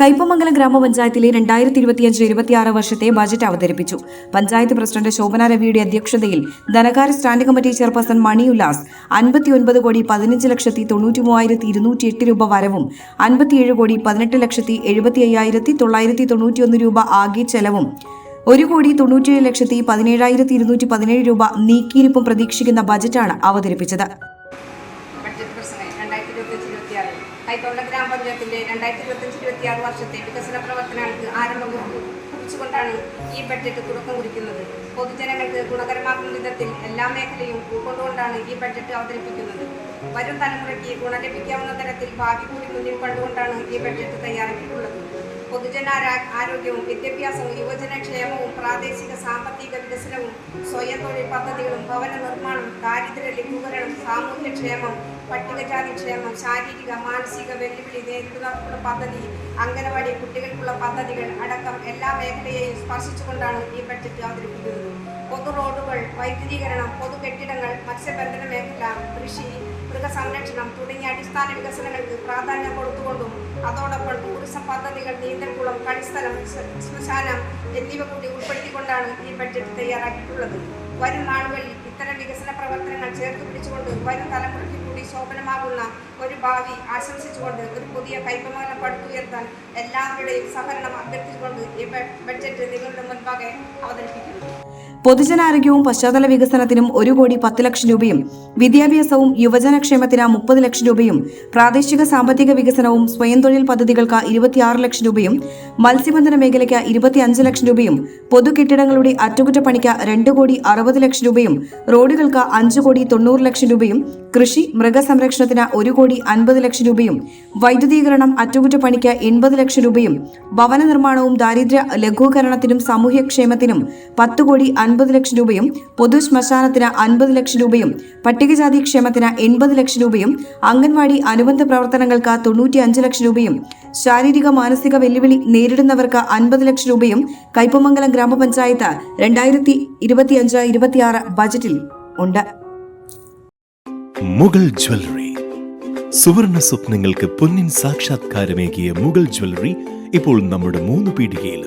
കയ്പമംഗലം ഗ്രാമപഞ്ചായത്തിലെ രണ്ടായിരത്തി ഇരുപത്തിയഞ്ച് ഇരുപത്തിയാറ് വർഷത്തെ ബജറ്റ് അവതരിപ്പിച്ചു. പഞ്ചായത്ത് പ്രസിഡന്റ് ശോഭന രവിയുടെ അധ്യക്ഷതയിൽ ധനകാര്യ standing committee chairperson Mani Ullas അൻപത്തിയൊൻപത് കോടി പതിനഞ്ച് ലക്ഷത്തി തൊണ്ണൂറ്റി മൂവായിരത്തി ഇരുന്നൂറ്റി എട്ട് രൂപ വരവും അൻപത്തിയേഴ് കോടി പതിനെട്ട് ലക്ഷത്തി എഴുപത്തി അയ്യായിരത്തി തൊള്ളായിരത്തി തൊണ്ണൂറ്റിയൊന്ന് രൂപ ആകെ ചെലവും ഒരു കോടി തൊണ്ണൂറ്റിയേഴ് ലക്ഷത്തി പതിനേഴായിരത്തി ഇരുന്നൂറ്റി പതിനേഴ് രൂപ നീക്കിയിരിപ്പും പ്രതീക്ഷിക്കുന്ന ബജറ്റാണ് അവതരിപ്പിച്ചത്. പ്രസംഗം രണ്ടായിരത്തി ഇരുപത്തഞ്ച് ഇരുപത്തിയാറ്. കൈക്കൊണ്ട ഗ്രാമപഞ്ചായത്തിന്റെ രണ്ടായിരത്തി ഇരുപത്തഞ്ച് ഇരുപത്തിയാറ് വർഷത്തെ വികസന പ്രവർത്തനങ്ങൾക്ക് ആരംഭം കുറിച്ചു- കുറിച്ചുകൊണ്ടാണ് ഈ ബഡ്ജറ്റ് തുടക്കം കുറിക്കുന്നത്. പൊതുജനങ്ങൾക്ക് ഗുണകരമാക്കുന്ന വിധത്തിൽ എല്ലാ മേഖലയും ഉൾക്കൊണ്ടുകൊണ്ടാണ് ഈ ബഡ്ജറ്റ് അവതരിപ്പിക്കുന്നത്. വരും തലമുറയ്ക്ക് ഗുണം ലഭിക്കാവുന്ന തരത്തിൽ ഭാവി കൂടി മുന്നിൽ കണ്ടുകൊണ്ടാണ് ഈ ബഡ്ജറ്റ് തയ്യാറാക്കിയിട്ടുള്ളത്. പൊതുജന ആരോഗ്യവും വിദ്യാഭ്യാസവും യുവജനക്ഷേമവും പ്രാദേശിക സാമ്പത്തിക വികസനവും സ്വയം തൊഴിൽ പദ്ധതികളും ഭവന നിർമ്മാണം ദാരിദ്ര്യ ലഘൂകരണം സാമൂഹ്യക്ഷേമം പട്ടികജാതി ക്ഷേമം ശാരീരിക മാനസിക വെല്ലുവിളി നേരിടുന്നവർക്കുള്ള പദ്ധതി അംഗനവാടി കുട്ടികൾക്കുള്ള പദ്ധതികൾ അടക്കം എല്ലാ മേഖലയെയും സ്പർശിച്ചുകൊണ്ടാണ് ഈ ബഡ്ജറ്റ് അവതരിപ്പിക്കുന്നത്. പൊതു റോഡുകൾ വൈദ്യുതീകരണം പൊതു കെട്ടിടങ്ങൾ മത്സ്യബന്ധന മേഖല കൃഷി മൃഗസംരക്ഷണം തുടങ്ങിയ അടിസ്ഥാന വികസനങ്ങൾക്ക് പ്രാധാന്യം കൊടുത്തുകൊണ്ടും അതോടൊപ്പം ടൂറിസം പദ്ധതികൾ നീന്തൽക്കുളം കളിസ്ഥലം ശ്മ- ശ്മശാനം എന്നിവ കൂടി ഉൾപ്പെടുത്തിക്കൊണ്ടാണ് ഈ ബഡ്ജറ്റ് തയ്യാറാക്കിയിട്ടുള്ളത്. വരും നാളുകളിൽ ഇത്തരം വികസന പ്രവർത്തനങ്ങൾ ചേർത്ത് പിടിച്ചുകൊണ്ട് വരും തലമുറയ്ക്ക് കൂടി ശോഭനമാകുന്ന ഒരു ഭാവി ആശംസിച്ചുകൊണ്ട് ഒരു പുതിയ കൈപ്പമാനം പടുത്തുയർത്താൻ എല്ലാവരുടെയും സഹകരണം അഭ്യർത്ഥിച്ചുകൊണ്ട് ഈ ബഡ്ജറ്റ് നിങ്ങളുടെ മുൻപാകെ അവതരിപ്പിക്കുന്നു. പൊതുജനാരോഗ്യവും പശ്ചാത്തല വികസനത്തിനും ഒരു കോടി പത്ത് ലക്ഷം രൂപയും വിദ്യാഭ്യാസവും യുവജനക്ഷേമത്തിന് മുപ്പത് ലക്ഷം രൂപയും പ്രാദേശിക സാമ്പത്തിക വികസനവും സ്വയം തൊഴിൽ പദ്ധതികൾക്ക് ഇരുപത്തിയാറ് ലക്ഷം രൂപയും മത്സ്യബന്ധന മേഖലയ്ക്ക് ഇരുപത്തിയഞ്ച് ലക്ഷം രൂപയും പൊതു കെട്ടിടങ്ങളുടെ അറ്റകുറ്റപ്പണിക്ക് രണ്ട് കോടി അറുപത് ലക്ഷം രൂപയും റോഡുകൾക്ക് അഞ്ച് കോടി തൊണ്ണൂറ് ലക്ഷം രൂപയും കൃഷി മൃഗസംരക്ഷണത്തിന് ഒരു കോടി അൻപത് ലക്ഷം രൂപയും വൈദ്യുതീകരണം അറ്റകുറ്റപ്പണിക്ക് എൺപത് ലക്ഷം രൂപയും ഭവന നിർമ്മാണവും ദാരിദ്ര്യ ലഘൂകരണത്തിനും സാമൂഹ്യക്ഷേമത്തിനും പത്ത് കോടി അൻപത് ലക്ഷം രൂപയും പൊതു ശ്മശാനത്തിന് അൻപത് ലക്ഷം രൂപയും പട്ടികജാതി ക്ഷേമത്തിന് എൺപത് ലക്ഷം രൂപയും അംഗൻവാടി അനുബന്ധ പ്രവർത്തനങ്ങൾക്ക് തൊണ്ണൂറ്റി അഞ്ച് ലക്ഷം രൂപയും ശാരീരിക മാനസിക വെല്ലുവിളി നേരിടുന്നവർക്ക് അൻപത് ലക്ഷം രൂപയും കൈപ്പമംഗലം ഗ്രാമപഞ്ചായത്ത് രണ്ടായിരത്തി ഇരുപത്തിയഞ്ച് ഇരുപത്തിയാറ് ബജറ്റിൽ ഉണ്ട്. മുഗൾ ജ്വല്ലറി. സുവർണ സ്വപ്നങ്ങൾക്ക് പൊന്നിൻ സാക്ഷാത്കാരമേകിയ മുഗൾ ജ്വല്ലറി ഇപ്പോൾ നമ്മുടെ മൂന്ന് പീടികയിൽ